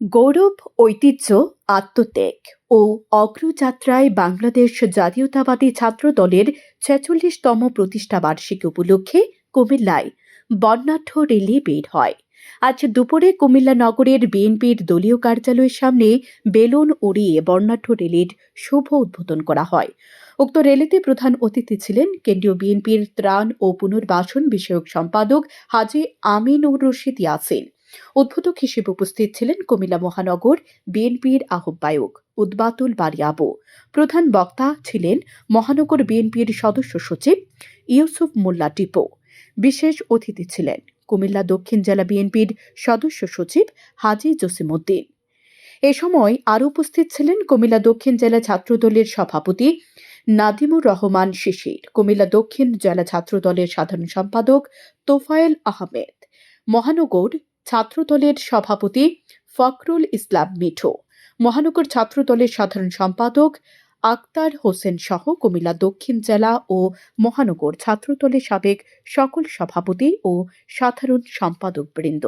গৌরব, ঐতিহ্য, আত্মত্যাগ ও অগ্রযাত্রায় বাংলাদেশ জাতীয়তাবাদী ছাত্র দলের ছেচল্লিশতম প্রতিষ্ঠা বার্ষিকী উপলক্ষে কুমিল্লায় বর্ণাঢ্য রেলি বের হয়। আজ দুপুরে কুমিল্লা নগরের বিএনপির দলীয় কার্যালয়ের সামনে বেলুন উড়িয়ে বর্ণাঢ্য র্যালির শুভ উদ্বোধন করা হয়। উক্ত রেলিতে প্রধান অতিথি ছিলেন কেন্দ্রীয় বিএনপির ত্রাণ ও পুনর্বাসন বিষয়ক সম্পাদক হাজী আমিনুর রশিদ ইয়াসিন উদ্বোধক হিসেবে উপস্থিত ছিলেন কুমিল্লা মহানগর বিএনপির আহ্বায়ক উদ্বাতুল বারিয়াবু প্রধান বক্তা ছিলেন মহানগর বিএনপির সদস্য সচিব ইউসুফ মোল্লা টিপো। বিশেষ অতিথি ছিলেন কুমিল্লা দক্ষিণ জেলা বিএনপির সদস্য সচিব হাজী জসিমউদ্দিন। এ সময় আরও উপস্থিত ছিলেন কুমিল্লা দক্ষিণ জেলা ছাত্রদলের সভাপতি নাদিমুর রহমান শিশির, কুমিল্লা দক্ষিণ জেলা ছাত্রদলের সাধারণ সম্পাদক তোফায়েল আহমেদ, মহানগর ছাত্রদলের সভাপতি ফখরুল ইসলাম মিঠু। মহানগর ছাত্রদলের সাধারণ সম্পাদক আক্তার হোসেন সহ কুমিল্লা দক্ষিণ জেলা ও মহানগর ছাত্রদলের সাবেক সকল সভাপতি ও সাধারণ সম্পাদক বৃন্দ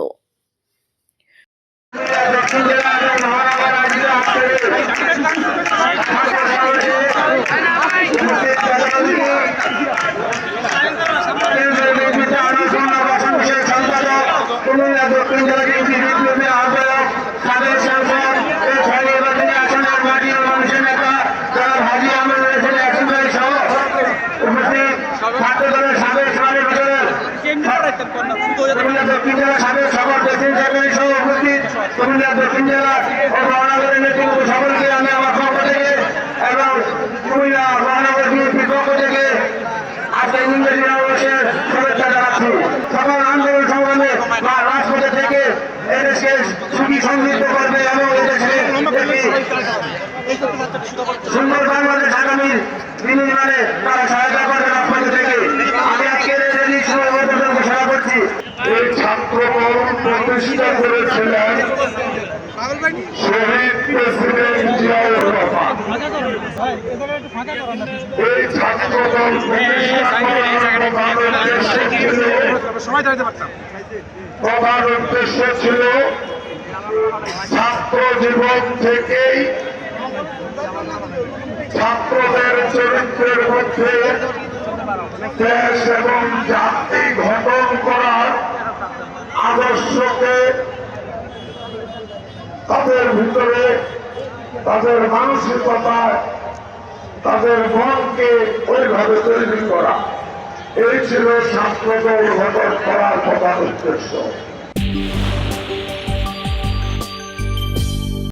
দক্ষিণ জেলা এবং মহানগর রাজ্যে আজকের কুমিল্লা দক্ষিণ জেলা বিএনপি বিপ্লবী আহ্বায়ক সাবেক সাংসদ ও ছয় নির্বাচনী আসনের মাটি ও মানুষের নেতা যারা হাজি আহমেদ রয়েছেন একসঙ্গে সহ উপস্থিত ছাত্র দলের সাবেক সাবেক বছরের কুমিল্লা দক্ষিণ জেলা সাবেক সকল দক্ষিণ সরকারি সহ উপস্থিত। কুমিল্লা দক্ষিণ জেলা ও মহানগরের নেতৃত্ব সকলকে আমি আমার পক্ষ থেকে এবং কুমিল্লা মহানগর বিএনপির পক্ষ থেকে আজকের ইংরেজি নববর্ষের শুভেচ্ছা জানাচ্ছি। সকল আন্দোলন সংগ্রামে বা রাজপথে থেকে এদেশকে সুখী সমৃদ্ধ করবে এবং সুন্দর বাংলাদেশ আগামী বিনির্মাণে তারা সহায়তা করবে রাজপথ থেকে আমি আজকের এই র্যালি সমাবেশ ঘোষণা করছি এই ছাত্রদল প্রতিষ্ঠা করেছিলেন শহীদ প্রেসিডেন্ট জিয়াউর রহমান। এই প্রতিষ্ঠা করার ছিল উদ্দেশ্য ছিল ছাত্র জীবন থেকেই ছাত্রদের চরিত্রের মধ্যে দেশ এবং জাতি আদর্শকে তাদের ভিতরে, তাদের মানসিকতায়, তাদের মনকে ওইভাবে তৈরি করা। এই ছিল উদ্ভাবন করার প্রধান উদ্দেশ্য।